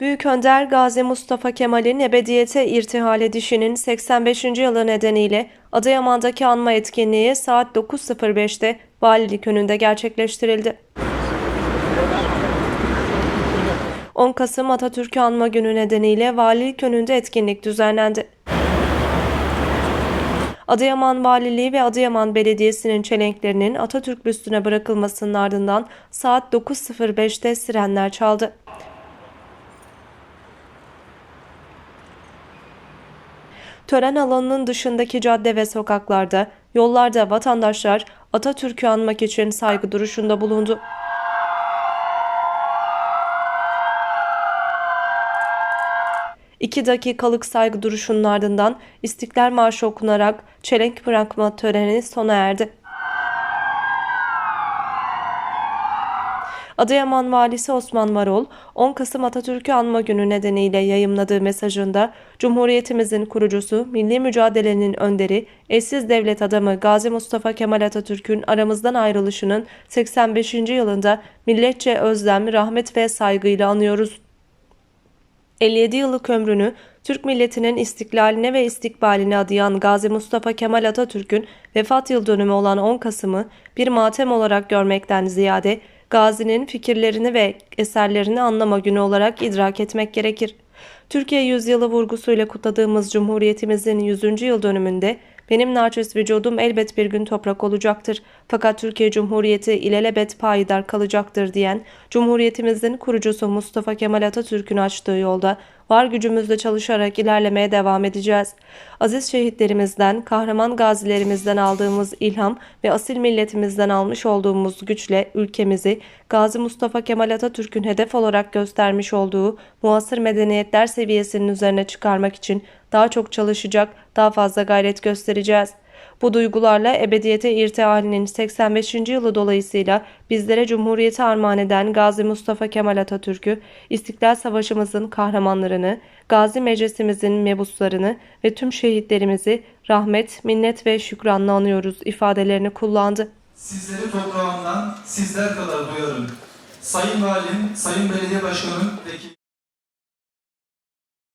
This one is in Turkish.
Büyük Önder Gazi Mustafa Kemal'in ebediyete irtihal edişinin 85. yılı nedeniyle Adıyaman'daki anma etkinliği saat 9.05'te valilik önünde gerçekleştirildi. 10 Kasım Atatürk'ü anma günü nedeniyle valilik önünde etkinlik düzenlendi. Adıyaman Valiliği ve Adıyaman Belediyesi'nin çelenklerinin Atatürk büstüne bırakılmasının ardından saat 9.05'te sirenler çaldı. Tören alanının dışındaki cadde ve sokaklarda, yollarda vatandaşlar Atatürk'ü anmak için saygı duruşunda bulundu. İki dakikalık saygı duruşunun ardından İstiklal Marşı okunarak çelenk bırakma töreni sona erdi. Adıyaman Valisi Osman Varol, 10 Kasım Atatürk'ü anma günü nedeniyle yayımladığı mesajında Cumhuriyetimizin kurucusu, milli mücadelenin önderi, eşsiz devlet adamı Gazi Mustafa Kemal Atatürk'ün aramızdan ayrılışının 85. yılında milletçe özlem, rahmet ve saygıyla anıyoruz. 57 yıllık ömrünü Türk milletinin istiklaline ve istikbaline adayan Gazi Mustafa Kemal Atatürk'ün vefat yıl dönümü olan 10 Kasım'ı bir matem olarak görmekten ziyade Gazi'nin fikirlerini ve eserlerini anlama günü olarak idrak etmek gerekir. Türkiye yüzyılı vurgusuyla kutladığımız Cumhuriyetimizin 100. yıl dönümünde benim naçiz vücudum elbet bir gün toprak olacaktır. Fakat Türkiye Cumhuriyeti ilelebet payidar kalacaktır diyen Cumhuriyetimizin kurucusu Mustafa Kemal Atatürk'ün açtığı yolda var gücümüzle çalışarak ilerlemeye devam edeceğiz. Aziz şehitlerimizden, kahraman gazilerimizden aldığımız ilham ve asil milletimizden almış olduğumuz güçle ülkemizi Gazi Mustafa Kemal Atatürk'ün hedef olarak göstermiş olduğu muasır medeniyetler seviyesinin üzerine çıkarmak için daha çok çalışacak, daha fazla gayret göstereceğiz. Bu duygularla ebediyete irtihalinin 85. yılı dolayısıyla bizlere Cumhuriyeti armağan eden Gazi Mustafa Kemal Atatürk'ü, İstiklal Savaşımızın kahramanlarını, Gazi Meclisimizin mebuslarını ve tüm şehitlerimizi rahmet, minnet ve şükranla anıyoruz ifadelerini kullandı. Sizleri toprağımdan sizler kadar duyarım. Sayın Valim, Sayın Belediye Başkanım,